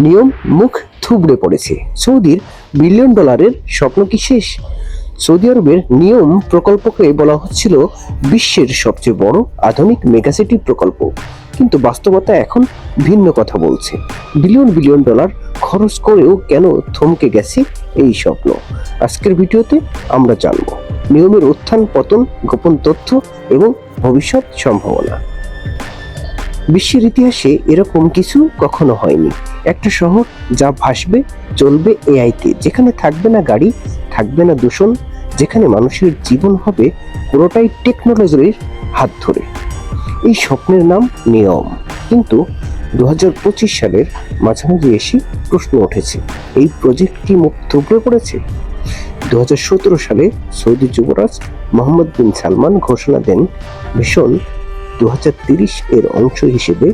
নিয়ম মুখ থুবড়ে পড়েছে। সৌদির বিলিয়ন ডলারের স্বপ্ন কি শেষ? সৌদি আরবের নিয়ম প্রকল্পকে বলা হচ্ছিল বিশ্বের সবচেয়ে বড় আধুনিক মেগাসিটি প্রকল্প। কিন্তু বাস্তবতা এখন ভিন্ন কথা বলছে। বিলিয়ন বিলিয়ন ডলার খরচ করেও কেন থমকে গেছে এই স্বপ্ন? আজকের ভিডিওতে আমরা জানব। নিয়মের উত্থান, পতন, গোপন তথ্য এবং ভবিষ্যৎ সম্ভাবনা। বিশ্বের ইতিহাসে এরকম কিছু কখনো হয়নি। একটা শহর যা ভাসবে, চলবে এআইতে। যেখানে থাকবে না গাড়ি, থাকবে না দূষণ, যেখানে মানুষের জীবন হবে পুরোটাই টেকনোলজির হাত ধরে। এই স্বপ্নের নাম নিয়ম। কিন্তু দু হাজার পঁচিশ সালের মাঝামাঝি এসে প্রশ্ন উঠেছে, এই প্রজেক্ট কি মুখ থুবড়ে পড়েছে? দু হাজার সতেরো সালে সৌদি যুবরাজ মোহাম্মদ বিন সালমান ঘোষণা দেন, ভীষণ দু এর অংশ হিসেবে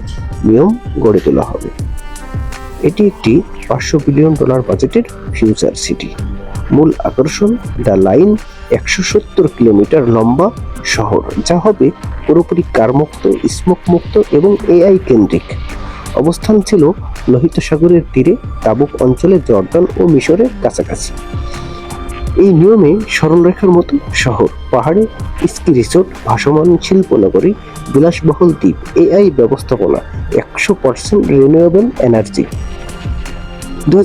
নিয়ম গড়ে তোলা হবে। এটি একটি পাঁচশো বিলিয়ন ডলার বাজেটের ফিউচার সিটি। মূল আকর্ষণ, দ্য লাইন, একশো সত্তর কিলোমিটার লম্বা শহর, যা হবে পুরোপুরি কারমুক্ত স্মোক মুক্ত এবং এআই কেন্দ্রিক। অবস্থান ছিল লোহিত সাগরের তীরে, তাবুক অঞ্চলে জর্দান ও মিশরের কাছাকাছি। এই নিয়মে সরলরেখার মতো শহর, পাহাড়ে, স্কি রিসোর্ট, ভাসমান শিল্পনগরী, বিলাসবহুল দ্বীপ, এআই ব্যবস্থাপনা, একশো পার্সেন্ট রিনিউয়েবল এনার্জি দু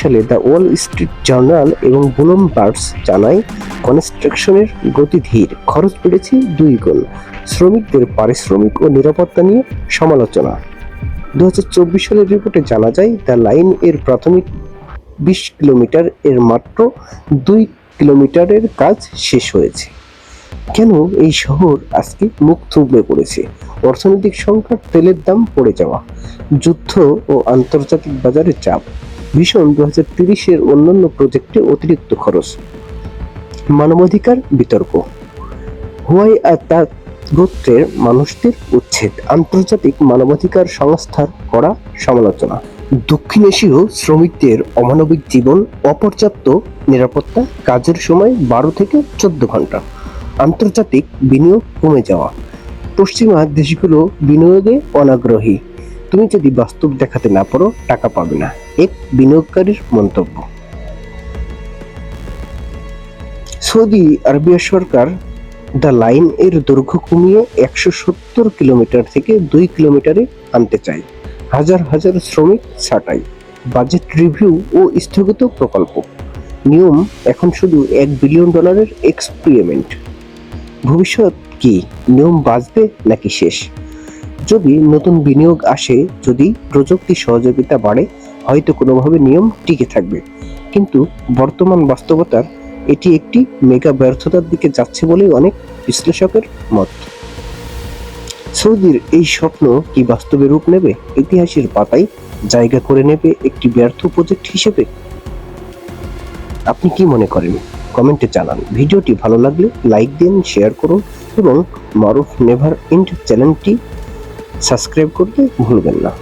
সালে দ্য ওয়াল স্ট্রিট জার্নাল এবং বুলম বার্ডস জানায়, কনস্ট্রাকশনের গতি ধীর, খরচ বেড়েছে দুই গুণ, শ্রমিকদের পারিশ্রমিক ও নিরাপত্তা নিয়ে সমালোচনা। দুই হাজার চব্বিশ সালের রিপোর্টে জানা যায়, দ্য লাইন এর প্রাথমিক বিশ কিলোমিটার এর মাত্র দুই কিলোমিটারের কাজ শেষ হয়েছে। কেন এই শহর আজকে মুখ থুবড়ে পড়েছে? অর্থনৈতিক সংকট, তেলের দাম পড়ে যাওয়া, যুদ্ধ ও আন্তর্জাতিক বাজারে চাপ, ভীষণ দু হাজার তিরিশের অন্যান্য প্রজেক্টে অতিরিক্ত খরচ, মানবাধিকার বিতর্ক, হুয়াই আর তার গোত্রের মানুষদের উচ্ছেদ, আন্তর্জাতিক মানবাধিকার সংস্থার করা সমালোচনা। দক্ষিণ এশীয় শ্রমিকদের অমানবিক জীবন, অপর্যাপ্ত নিরাপত্তা, কাজের সময় বারো থেকে চোদ্দ ঘণ্টা। আন্তর্জাতিক বিনিয়োগ কমে যাওয়া। পশ্চিমা দেশগুলো বিনিয়োগে অনাগ্রহী। তুমি যদি বাস্তব দেখাতে না পারো, টাকা পাবে না। এক বিনিয়োগকারীর মন্তব্য। সৌদি আরবিয়া সরকার দ্য লাইন এর দৈর্ঘ্য কমিয়ে একশো সত্তর কিলোমিটার থেকে দুই কিলোমিটারে আনতে চায়। হাজার হাজার শ্রমিক ছাঁটাই বাজেট রিভিউ ও স্থগিত প্রকল্প। নিয়ম এখন শুধু এক বিলিয়ন ডলারের এক্সপেরিমেন্ট ভবিষ্যৎ কি? নিয়ম বাঁচবে নাকি শেষ? যদি নতুন বিনিয়োগ আসে, যদি প্রযুক্তি সহযোগিতা বাড়ে, হয়তো কোনোভাবে নিয়ম টিকে থাকবে। কিন্তু বর্তমান বাস্তবতার এটি একটি মেগা ব্যর্থতার দিকে যাচ্ছে বলেই অনেক বিশ্লেষকের মত। সৌদির এই স্বপ্ন কি বাস্তবে রূপ নেবে? ইতিহাসের পাতায় জায়গা করে নেবে একটি ব্যর্থ প্রজেক্ট হিসেবে? আপনি কি মনে করেন? কমেন্টে জানান। ভিডিওটি ভালো লাগলে লাইক দিন, শেয়ার করুন এবং মারুফ নেভার ইন্ড চ্যানেলটি সাবস্ক্রাইব করতে ভুলবেন না।